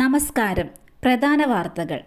നമസ്കാരം. പ്രധാന വാർത്തകൾ.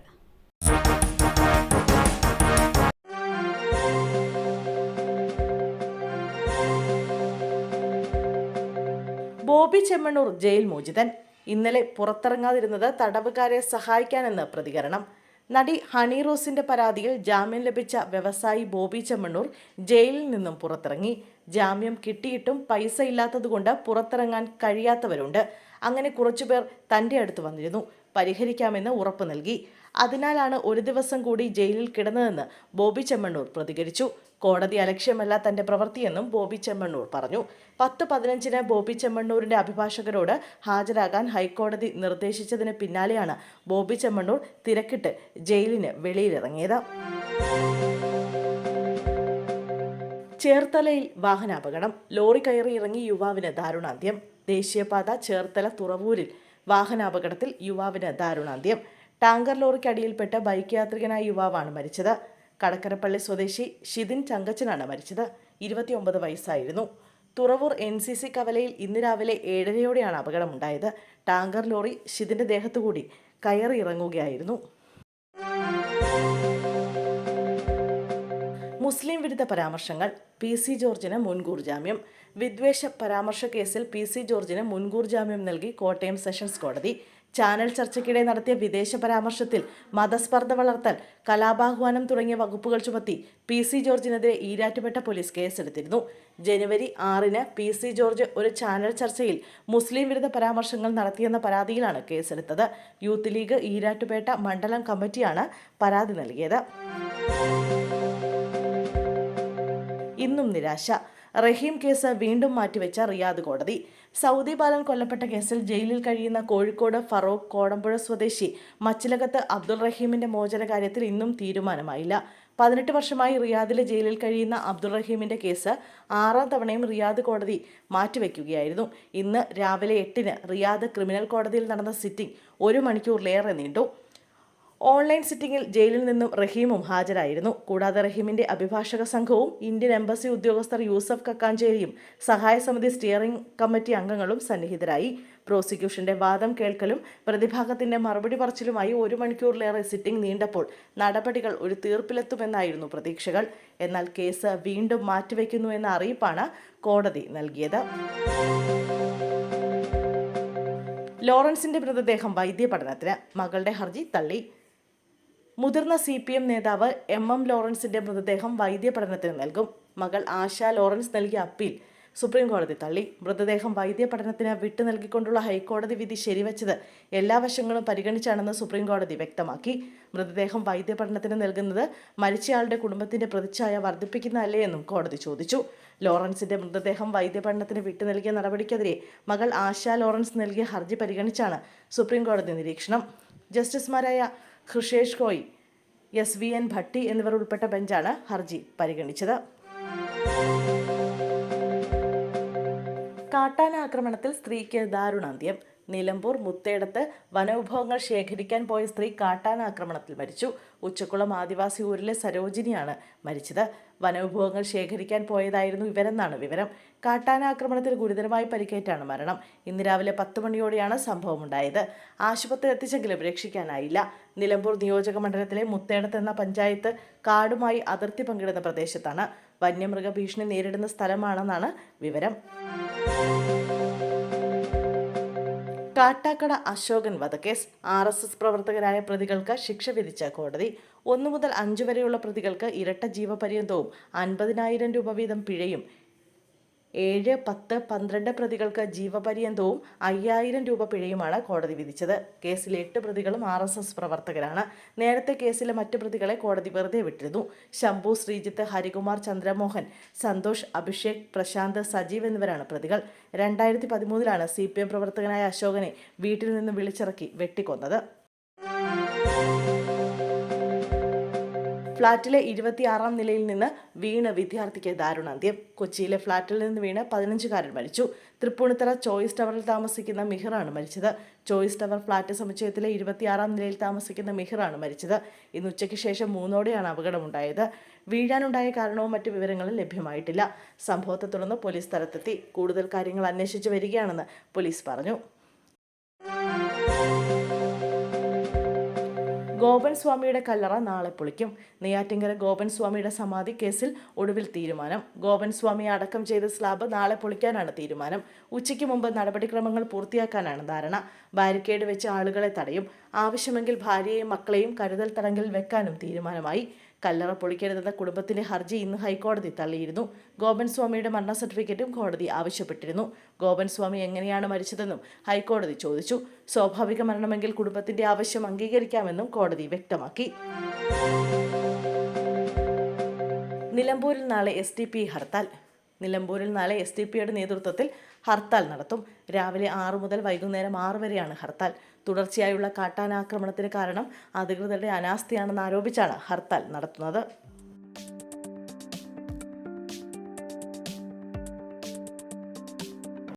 ബോബി ചെമ്മണ്ണൂർ ജയിൽ മോചിതൻ. ഇന്നലെ പുറത്തിറങ്ങാതിരുന്നത് തടവുകാരെ സഹായിക്കാനെന്ന് പ്രതികരണം. നടി ഹണി റോസിന്റെ പരാതിയിൽ ജാമ്യം ലഭിച്ച വ്യവസായി ബോബി ചെമ്മണ്ണൂർ ജയിലിൽ നിന്നും പുറത്തിറങ്ങി. ജാമ്യം കിട്ടിയിട്ടും പൈസ ഇല്ലാത്തതുകൊണ്ട് പുറത്തിറങ്ങാൻ കഴിയാത്തവരുണ്ട്. അങ്ങനെ കുറച്ചുപേർ തന്റെ അടുത്ത് വന്നിരുന്നു. പരിഹരിക്കാമെന്ന് ഉറപ്പ് നൽകി. അതിനാലാണ് ഒരു ദിവസം കൂടി ജയിലിൽ കിടന്നതെന്ന് ബോബി ചെമ്മണ്ണൂർ പ്രതികരിച്ചു. കോടതി അലക്ഷ്യമല്ല തന്റെ പ്രവൃത്തിയെന്നും ബോബി ചെമ്മണ്ണൂർ പറഞ്ഞു. പത്ത് പതിനഞ്ചിന് ബോബി ചെമ്മണ്ണൂരിന്റെ അഭിഭാഷകരോട് ഹാജരാകാൻ ഹൈക്കോടതി നിർദ്ദേശിച്ചതിന് പിന്നാലെയാണ് ബോബി ചെമ്മണ്ണൂർ തിരക്കിട്ട് ജയിലിന് വെളിയിലിറങ്ങിയത്. ചേർത്തലയിൽ വാഹനാപകടം. ലോറി കയറി ഇറങ്ങി യുവാവിന് ദാരുണാന്ത്യം. ദേശീയപാത ചേർത്തല തുറവൂരിൽ വാഹനാപകടത്തിൽ യുവാവിന് ദാരുണാന്ത്യം. ടാങ്കർ ലോറിക്കടിയിൽപ്പെട്ട് ബൈക്ക് യാത്രികനായ യുവാവാണ് മരിച്ചത്. കടക്കരപ്പള്ളി സ്വദേശി ഷിതിൻ ചങ്കച്ചനാണ് മരിച്ചത്. ഇരുപത്തിയൊമ്പത് വയസ്സായിരുന്നു. തുറവൂർ എൻ സി സി കവലയിൽ ഇന്ന് രാവിലെ ഏഴരയോടെയാണ് അപകടമുണ്ടായത്. ടാങ്കർ ലോറി ഷിതിന്റെ ദേഹത്തുകൂടി കയറി മുസ്ലിം വിരുദ്ധ പരാമർശങ്ങൾ പി സി ജോർജിന് മുൻകൂർ ജാമ്യം വിദ്വേഷ പരാമർശ കേസിൽ പി സി ജോർജിന് മുൻകൂർ ജാമ്യം നൽകി കോട്ടയം സെഷൻസ് കോടതി ചാനൽ ചർച്ചയ്ക്കിടെ നടത്തിയ വിദേശ പരാമർശത്തിൽ മതസ്പർദ്ധ വളർത്തൽ കലാപാഹ്വാനം തുടങ്ങിയ വകുപ്പുകൾ ചുമത്തി പി സി ജോർജിനെതിരെ ഈരാറ്റുപേട്ട പോലീസ് കേസെടുത്തിരുന്നു. ജനുവരി ആറിന് പി സി ജോർജ് ഒരു ചാനൽ ചർച്ചയിൽ മുസ്ലിം വിരുദ്ധ പരാമർശങ്ങൾ നടത്തിയെന്ന പരാതിയിലാണ് കേസെടുത്തത്. യൂത്ത് ലീഗ് ഈരാറ്റുപേട്ട മണ്ഡലം കമ്മിറ്റിയാണ് പരാതി നൽകിയത്. ഇന്നും നിരാശ. റഹീം കേസ് വീണ്ടും മാറ്റിവെച്ച റിയാദ് കോടതി. സൗദി ബാലൻ കൊല്ലപ്പെട്ട കേസിൽ ജയിലിൽ കഴിയുന്ന കോഴിക്കോട് ഫറോക്ക് കോടമ്പുഴ സ്വദേശി മച്ചിലകത്ത് അബ്ദുൾ റഹീമിന്റെ മോചന കാര്യത്തിൽ ഇന്നും തീരുമാനമായില്ല. പതിനെട്ട് വർഷമായി റിയാദിലെ ജയിലിൽ കഴിയുന്ന അബ്ദുൾ റഹീമിന്റെ കേസ് ആറാം തവണയും റിയാദ് കോടതി മാറ്റിവെക്കുകയായിരുന്നു. ഇന്ന് രാവിലെ എട്ടിന് റിയാദ് ക്രിമിനൽ കോടതിയിൽ നടന്ന സിറ്റിംഗ് ഒരു മണിക്കൂറിലേറെ നീണ്ടു. ഓൺലൈൻ സിറ്റിംഗിൽ ജയിലിൽ നിന്നും റഹീമും ഹാജരായിരുന്നു. കൂടാതെ റഹീമിന്റെ അഭിഭാഷക സംഘവും ഇന്ത്യൻ എംബസി ഉദ്യോഗസ്ഥർ യൂസഫ് കക്കാഞ്ചേരിയും സഹായ സമിതി സ്റ്റിയറിംഗ് കമ്മിറ്റി അംഗങ്ങളും സന്നിഹിതരായി. പ്രോസിക്യൂഷന്റെ വാദം കേൾക്കലും പ്രതിഭാഗത്തിന്റെ മറുപടി പറച്ചിലുമായി ഒരു മണിക്കൂറിലേറെ സിറ്റിംഗ് നീണ്ടപ്പോൾ നടപടികൾ ഒരു തീർപ്പിലെത്തുമെന്നായിരുന്നു പ്രതീക്ഷകൾ. എന്നാൽ കേസ് വീണ്ടും മാറ്റിവെക്കുന്നു എന്ന അറിയിപ്പാണ് കോടതി നൽകിയത്. ലോറൻസിന്റെ മൃതദേഹം വൈദ്യപഠനത്തിന് മകളുടെ ഹർജി തള്ളി. മുതിർന്ന സി പി എം നേതാവ് എം എം ലോറൻസിന്റെ മൃതദേഹം വൈദ്യപഠനത്തിന് നൽകും. മകൾ ആശ ലോറൻസ് നൽകിയ അപ്പീൽ സുപ്രീം കോടതി തള്ളി. മൃതദേഹം വൈദ്യപഠനത്തിന് വിട്ടു നൽകിക്കൊണ്ടുള്ള ഹൈക്കോടതി വിധി ശരിവച്ചത് എല്ലാ വശങ്ങളും പരിഗണിച്ചാണെന്ന് സുപ്രീം കോടതി വ്യക്തമാക്കി. മൃതദേഹം വൈദ്യപഠനത്തിന് നൽകുന്നത് മരിച്ചയാളുടെ കുടുംബത്തിന്റെ പ്രതിച്ഛായ വർദ്ധിപ്പിക്കുന്നതല്ലേ എന്നും കോടതി ചോദിച്ചു. ലോറൻസിന്റെ മൃതദേഹം വൈദ്യപഠനത്തിന് വിട്ടു നൽകിയ നടപടിക്കെതിരെ മകൾ ആശ ലോറൻസ് നൽകിയ ഹർജി പരിഗണിച്ചാണ് സുപ്രീം കോടതി നിരീക്ഷണം. ജസ്റ്റിസുമാരായ Hrishikesh Roy S V N Bhatti എന്നിവർ ഉൾപ്പെട്ട ബെഞ്ചാണ് ഹർജി പരിഗണിച്ചത്. കാട്ടാന ആക്രമണത്തിൽ സ്ത്രീക്ക് ദാരുണാന്ത്യം. നിലമ്പൂർ മുത്തേടത്ത് വനവിഭവങ്ങൾ ശേഖരിക്കാൻ പോയ സ്ത്രീ കാട്ടാന ആക്രമണത്തിൽ മരിച്ചു. ഉച്ചക്കുളം ആദിവാസി ഊരിലെ സരോജിനിയാണ് മരിച്ചത്. വനവിഭവങ്ങൾ ശേഖരിക്കാൻ പോയതായിരുന്നു ഇവരെന്നാണ് വിവരം. കാട്ടാന ആക്രമണത്തിൽ ഗുരുതരമായി പരിക്കേറ്റാണ് മരണം. ഇന്ന് രാവിലെ പത്ത് മണിയോടെയാണ് സംഭവമുണ്ടായത്. ആശുപത്രി എത്തിച്ചെങ്കിലും രക്ഷിക്കാനായില്ല. നിലമ്പൂർ നിയോജക മണ്ഡലത്തിലെ മുത്തേടത്ത് എന്ന പഞ്ചായത്ത് കാടുമായി അതിർത്തി പങ്കിടുന്ന പ്രദേശത്താണ്. വന്യമൃഗ ഭീഷണി നേരിടുന്ന സ്ഥലമാണെന്നാണ് വിവരം. കാട്ടാക്കട അശോകൻ വധക്കേസ്. ആർ എസ് എസ് പ്രവർത്തകരായ പ്രതികൾക്ക് ശിക്ഷ വിധിച്ച കോടതി. ഒന്നു മുതൽ അഞ്ചു വരെയുള്ള പ്രതികൾക്ക് ഇരട്ട ജീവപര്യന്തവും അൻപതിനായിരം രൂപ വീതം പിഴയും. ഏഴ് പത്ത് പന്ത്രണ്ട് പ്രതികൾക്ക് ജീവപര്യന്തവും അയ്യായിരം രൂപ പിഴയുമാണ് കോടതി വിധിച്ചത്. കേസിലെ എട്ട് പ്രതികളും ആർ എസ് എസ് പ്രവർത്തകരാണ്. നേരത്തെ കേസിലെ മറ്റു പ്രതികളെ കോടതി വെറുതെ വിട്ടിരുന്നു. ശംഭു ശ്രീജിത്ത് ഹരികുമാർ ചന്ദ്രമോഹൻ സന്തോഷ് അഭിഷേക് പ്രശാന്ത് സജീവ് എന്നിവരാണ് പ്രതികൾ. രണ്ടായിരത്തി പതിമൂന്നിലാണ് സി പി എം പ്രവർത്തകനായ അശോകനെ വീട്ടിൽ നിന്ന് വിളിച്ചിറക്കി വെട്ടിക്കൊന്നത്. ഫ്ളാറ്റിലെ ഇരുപത്തിയാറാം നിലയിൽ നിന്ന് വീണ് വിദ്യാർത്ഥിക്ക് ദാരുണാന്ത്യം. കൊച്ചിയിലെ ഫ്ളാറ്റിൽ നിന്ന് വീണ് പതിനഞ്ചുകാരൻ മരിച്ചു. തൃപ്പൂണിത്തറ ചോയ്സ് ടവറിൽ താമസിക്കുന്ന മിഹറാണ് മരിച്ചത്. ചോയ്സ് ടവർ ഫ്ളാറ്റ് സമുച്ചയത്തിലെ ഇരുപത്തിയാറാം നിലയിൽ താമസിക്കുന്ന മിഹറാണ് മരിച്ചത്. ഇന്ന് ഉച്ചയ്ക്ക് ശേഷം മൂന്നോടെയാണ് അപകടമുണ്ടായത്. വീഴാനുണ്ടായ കാരണവും മറ്റു വിവരങ്ങളും ലഭ്യമായിട്ടില്ല. സംഭവത്തെ തുടർന്ന് പോലീസ് സ്ഥലത്തെത്തി. കൂടുതൽ കാര്യങ്ങൾ അന്വേഷിച്ചു വരികയാണെന്ന് പോലീസ് പറഞ്ഞു. ഗോപൻ സ്വാമിയുടെ കല്ലറ നാളെ പൊളിക്കും. നെയ്യാറ്റിങ്കര ഗോപൻ സ്വാമിയുടെ സമാധി കേസിൽ ഒടുവിൽ തീരുമാനം. ഗോപൻ സ്വാമിയെ അടക്കം ചെയ്ത സ്ലാബ് നാളെ പൊളിക്കാനാണ് തീരുമാനം. ഉച്ചയ്ക്ക് മുമ്പ് നടപടിക്രമങ്ങൾ പൂർത്തിയാക്കാനാണ് ധാരണ. ബാരിക്കേഡ് വെച്ച് ആളുകളെ തടയും. ആവശ്യമെങ്കിൽ ഭാര്യയെയും മക്കളെയും കരുതൽ തടങ്കിൽ വെക്കാനും തീരുമാനമായി. കല്ലറ പൊളിക്കരുതെന്ന കുടുംബത്തിന്റെ ഹർജി ഇന്ന് ഹൈക്കോടതി തള്ളിയിരുന്നു. ഗോപൻ സ്വാമിയുടെ മരണ സർട്ടിഫിക്കറ്റും കോടതി ആവശ്യപ്പെട്ടിരുന്നു. ഗോപൻ സ്വാമി എങ്ങനെയാണ് മരിച്ചതെന്നും ഹൈക്കോടതി ചോദിച്ചു. സ്വാഭാവിക മരണമെങ്കിൽ കുടുംബത്തിന്റെ ആവശ്യം അംഗീകരിക്കാമെന്നും കോടതി വ്യക്തമാക്കി. നിലമ്പൂരിൽ നാളെ എസ് ഹർത്താൽ. നിലമ്പൂരിൽ നാളെ എസ് ഡി പിയുടെ നേതൃത്വത്തിൽ ഹർത്താൽ നടത്തും. രാവിലെ ആറു മുതൽ വൈകുന്നേരം ആറ് വരെയാണ് ഹർത്താൽ. തുടർച്ചയായുള്ള കാട്ടാനാക്രമണത്തിന് കാരണം അധികൃതരുടെ അനാസ്ഥയാണെന്ന് ആരോപിച്ചാണ് ഹർത്താൽ നടത്തുന്നത്.